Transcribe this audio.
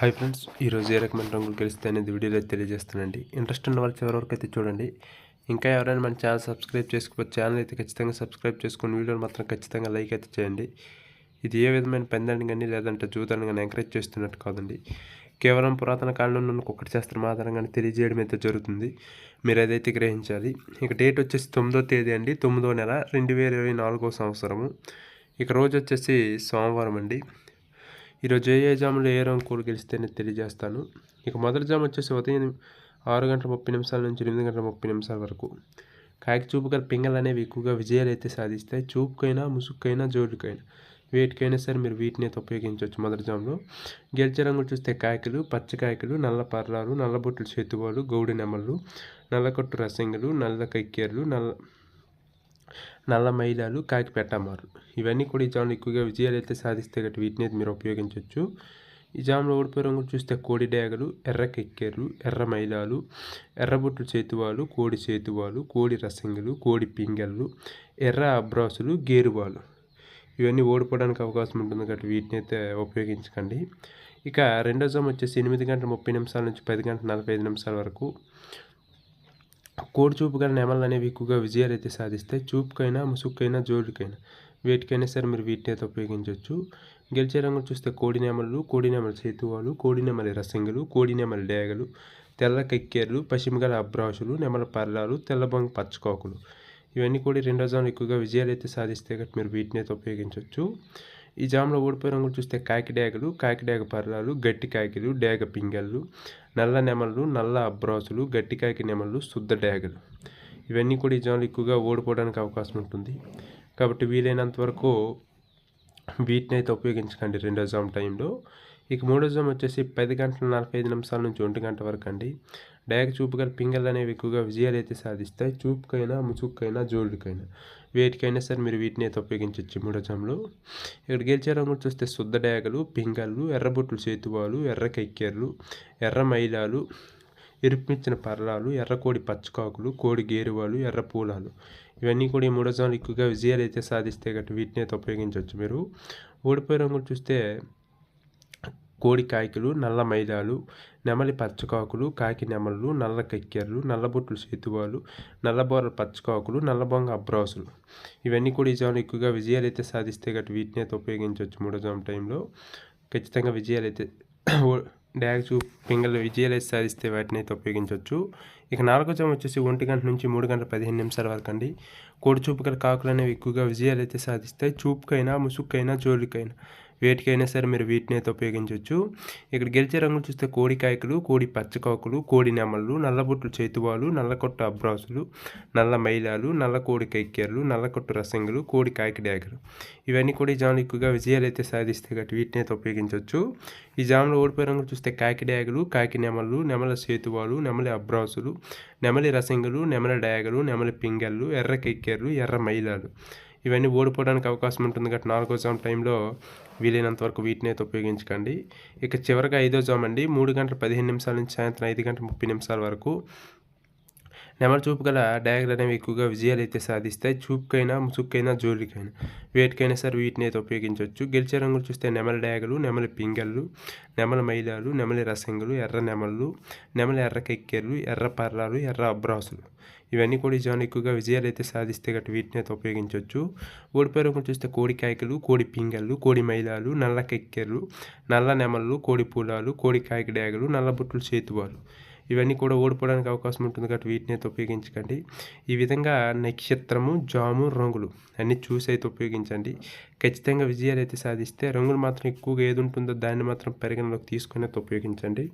Hi friends ఈరోజు ఏ రకమైన రంగులు గెలిస్తే అనేది వీడియోలో తెలియజేస్తానండి. ఇంట్రెస్ట్ ఉన్న వాళ్ళు చివరి వరకు అయితే చూడండి. ఇంకా ఎవరైనా మన ఛానల్ సబ్స్క్రైబ్ చేసుకోవచ్చు ఛానల్ అయితే ఖచ్చితంగా సబ్స్క్రైబ్ చేసుకుని వీడియోని మాత్రం ఖచ్చితంగా లైక్ అయితే చేయండి. ఇది ఏ విధమైన పెందాన్ని కానీ లేదంటే జూదాన్ని కానీ ఎంకరేజ్ చేస్తున్నట్టు కాదండి. కేవలం పురాతన కాలంలో ఉన్న ఒకటి శాస్త్రం ఆధారంగానే తెలియజేయడం అయితే జరుగుతుంది. మీరు అదైతే గ్రహించాలి ఇక డేట్ వచ్చేసి తొమ్మిదో తేదీ అండి. తొమ్మిదో నెల రెండు వేల ఇరవై నాలుగో సంవత్సరము. ఇక రోజు వచ్చేసి సోమవారం అండి. ఈరోజు ఏ ఏ జాములు ఏ రంగు గెలిస్తే నేను తెలియజేస్తాను. ఇక మొదటి జాము వచ్చేసి ఉదయం ఆరు గంటల ముప్పై నిమిషాల నుంచి ఎనిమిది గంటల ముప్పై నిమిషాల వరకు. కాకి చూపు గల అనేవి ఎక్కువగా విజయాలు అయితే సాధిస్తాయి. చూపుకైనా ముసుగుకైనా జోడుకైనా వేటికైనా సరే మీరు వీటిని అయితే ఉపయోగించవచ్చు మొదటి జాములో. గెలిచే రంగులు చూస్తే కాయకులు పచ్చకాయకులు నల్ల పర్లాలు నల్లబొట్లు చేతువాలు గౌడి నెమళ్ళు నల్లకొట్టు రసంగులు నల్ల కైకేర్లు నల్ల నల్ల మైలాలు కాకి పెట్టమారు. ఇవన్నీ కూడా ఈ జామ్లో ఎక్కువగా విజయాలు అయితే సాధిస్తే గట్టి వీటిని అయితే మీరు ఉపయోగించవచ్చు ఈ జామ్లో ఓడిపోయే రంగులు చూస్తే కోడి డేగలు ఎర్ర కెక్కెర్లు ఎర్ర మైలాలు ఎర్రబొట్లు చేతువాలు కోడి చేతువాలు కోడి రసంగులు కోడి పింగళ్ళు ఎర్ర అబ్రాసులు గేరువాలు. ఇవన్నీ ఓడిపోవడానికి అవకాశం ఉంటుంది కాబట్టి వీటిని అయితే ఉపయోగించకండి. ఇక రెండో జామ్ వచ్చేసి ఎనిమిది గంటల ముప్పై నిమిషాల నుంచి పది గంటల నలభై ఐదు నిమిషాల వరకు. కోడి చూపు గల నెమలు అనేవి ఎక్కువగా విజయాలు అయితే సాధిస్తాయి. చూపుకైనా ముసుగుకైనా జోడుకైనా. వేటికైనా సరే మీరు వీటిని అయితే ఉపయోగించవచ్చు గెలిచే రంగులు చూస్తే కోడి నెమలు కోడి నెమల చేతువాలు కోడి నెమలి రసంగులు కోడి నెమలి డేగలు తెల్ల కెక్కేర్లు పశ్చిమగల అబ్రాసులు నెమల పర్లాలు తెల్లబొంగ పచ్చకోకులు. ఇవన్నీ కూడా రెండో జాములు ఎక్కువగా విజయాలు అయితే సాధిస్తే కాబట్టి మీరు వీటిని అయితే ఉపయోగించవచ్చు ఈ జామ్లో ఓడిపోయిన రంగులు చూస్తే కాకి డేగలు కాకి డేగ పర్రాలు గట్టి కాకిలు డేగ పింగళ్ళు నల్ల నెమళ్ళు నల్ల అబ్రాసులు గట్టి కాకి నెమళ్ళు శుద్ధ డేగలు. ఇవన్నీ కూడా ఈ జాములు ఎక్కువగా ఓడిపోవడానికి అవకాశం ఉంటుంది. కాబట్టి వీలైనంత వరకు వీటిని అయితే ఉపయోగించకండి రెండో జామ్ టైంలో. ఇక మూడో జోన్ వచ్చేసి పది గంటల నలభై ఐదు నిమిషాల నుంచి ఒంటి గంట వరకు అండి. డేగ చూపుగల పింగళ్ళు అనేవి ఎక్కువగా విజయాలు అయితే సాధిస్తాయి. చూపుకైనా ముసుగుకైనా జోళ్ళకైనా వేటికైనా సరే మీరు వీటిని అయితే ఉపయోగించవచ్చు మూడో జంలో. ఇక్కడ గెలిచే రంగులు చూస్తే శుద్ధ డయాగలు పింగళ్ళు ఎర్రబొట్లు చేతువాలు ఎర్ర కెక్కెర్లు ఎర్ర మైలాలు ఇరుపుమిచ్చిన పర్లాలు ఎర్రకోడి పచ్చకాకులు కోడి గేరువాలు ఎర్ర పూలాలు. ఇవన్నీ కూడా ఈ మూడో జోన్లు ఎక్కువగా విజయాలు అయితే సాధిస్తే గట్టి వీటిని అయితే ఉపయోగించవచ్చు మీరు. ఓడిపోయే రంగులు చూస్తే కోడి కాయకులు నల్ల మైదాలు నెమలి పచ్చకాకులు కాకి నెమళ్ళు నల్ల కక్కెర్లు నల్లబొట్లు సేతువాలు నల్లబోర పచ్చకాకులు నల్లబొంగ అబ్రాసులు. ఇవన్నీ కూడా ఈ జాములు ఎక్కువగా విజయాలు అయితే సాధిస్తే గట్టి వీటిని అయితే ఉపయోగించవచ్చు మూడో జాము టైంలో. ఖచ్చితంగా విజయాలు అయితే డ్యాగ్ చూ పింగల్ విజయాలు అయితే సాధిస్తే వాటిని అయితే ఉపయోగించవచ్చు. ఇక నాలుగో జాము వచ్చేసి ఒంటి గంట నుంచి మూడు గంటల పదిహేను నిమిషాల వరకు అండి. కోడి చూపు గల కాకులు అనేవి ఎక్కువగా విజయాలు అయితే సాధిస్తాయి. చూపుకైనా ముసుక్కైనా జోలికైనా. వేటికైనా సరే మీరు వీటిని అయితే ఉపయోగించవచ్చు. ఇక్కడ గెలిచే రంగులు చూస్తే కోడి కాయకులు కోడి పచ్చకాకులు కోడి నెమళ్ళు నల్లబొట్లు చేతువాలు నల్లకొట్టు అబ్రాసులు నల్ల మైలాలు నల్ల కోడి కైక్యర్లు నల్లకొట్టు రసంగులు కోడి కాయకి డ్యాగలు. ఇవన్నీ కూడా ఈ జాములు ఎక్కువగా విజయాలు అయితే సాధిస్తే గట్టి వీటిని అయితే ఉపయోగించవచ్చు. ఈ జాములు ఓడిపోయే రంగులు చూస్తే కాకి డ్యాగలు కాకి నెమళ్ళు నెమల సేతువాలు నెమలి అబ్రాసులు నెమలి రసంగులు నెమల డ్యాగలు నెమలి పింగళ్ళు ఎర్ర కెక్కెర్లు ఎర్ర మైలాలు. ఇవన్నీ ఓడిపోవడానికి అవకాశం ఉంటుంది కాబట్టి నాలుగో జామ్ టైంలో వీలైనంత వరకు వీటిని అయితే ఉపయోగించకండి. ఇక చివరిగా ఐదో జామ్ అండి. మూడు గంటల పదిహేను నిమిషాల నుంచి సాయంత్రం ఐదు గంటల ముప్పై నిమిషాల వరకు నెమలి చూపు గల డ్యాగులు అనేవి ఎక్కువగా విజయాలు అయితే సాధిస్తాయి. చూపుకైనా ముసుక్కైనా జోలికైనా వేటికైనా సరే వీటిని అయితే ఉపయోగించవచ్చు. గెలిచే రంగులు చూస్తే నెమల డయాగలు నెమలి పింగళ్ళు నెమల మైలాలు నెమలి రసంగులు ఎర్ర నెమళ్ళు నెమలి ఎర్ర కెక్కెర్లు ఎర్ర పర్రాలు ఎర్ర అబ్రాసులు. ఇవన్నీ కూడా ఈ జాన్ ఎక్కువగా విజయాలు అయితే సాధిస్తే గట్టి వీటిని అయితే ఉపయోగించవచ్చు. ఓడిపోయే రంగులు చూస్తే కోడి కాయకులు కోడి పింగళ్ళు కోడి మైలాలు నల్ల కెక్కెర్లు నల్ల నెమళ్ళు కోడి పూలాలు కోడి కాయక డ్యాగులు నల్ల బుట్లు చేతువాలు. ఇవన్నీ కూడా ఓడిపోవడానికి అవకాశం ఉంటుంది కాబట్టి వీటిని అయితే ఉపయోగించకండి. ఈ విధంగా నక్షత్రము జాము రంగులు అన్నీ చూసి అయితే ఉపయోగించండి. ఖచ్చితంగా విజయాలు అయితే సాధిస్తే రంగులు మాత్రం ఎక్కువగా ఏది ఉంటుందో దాన్ని మాత్రం పరిగణలోకి తీసుకుని అయితే ఉపయోగించండి.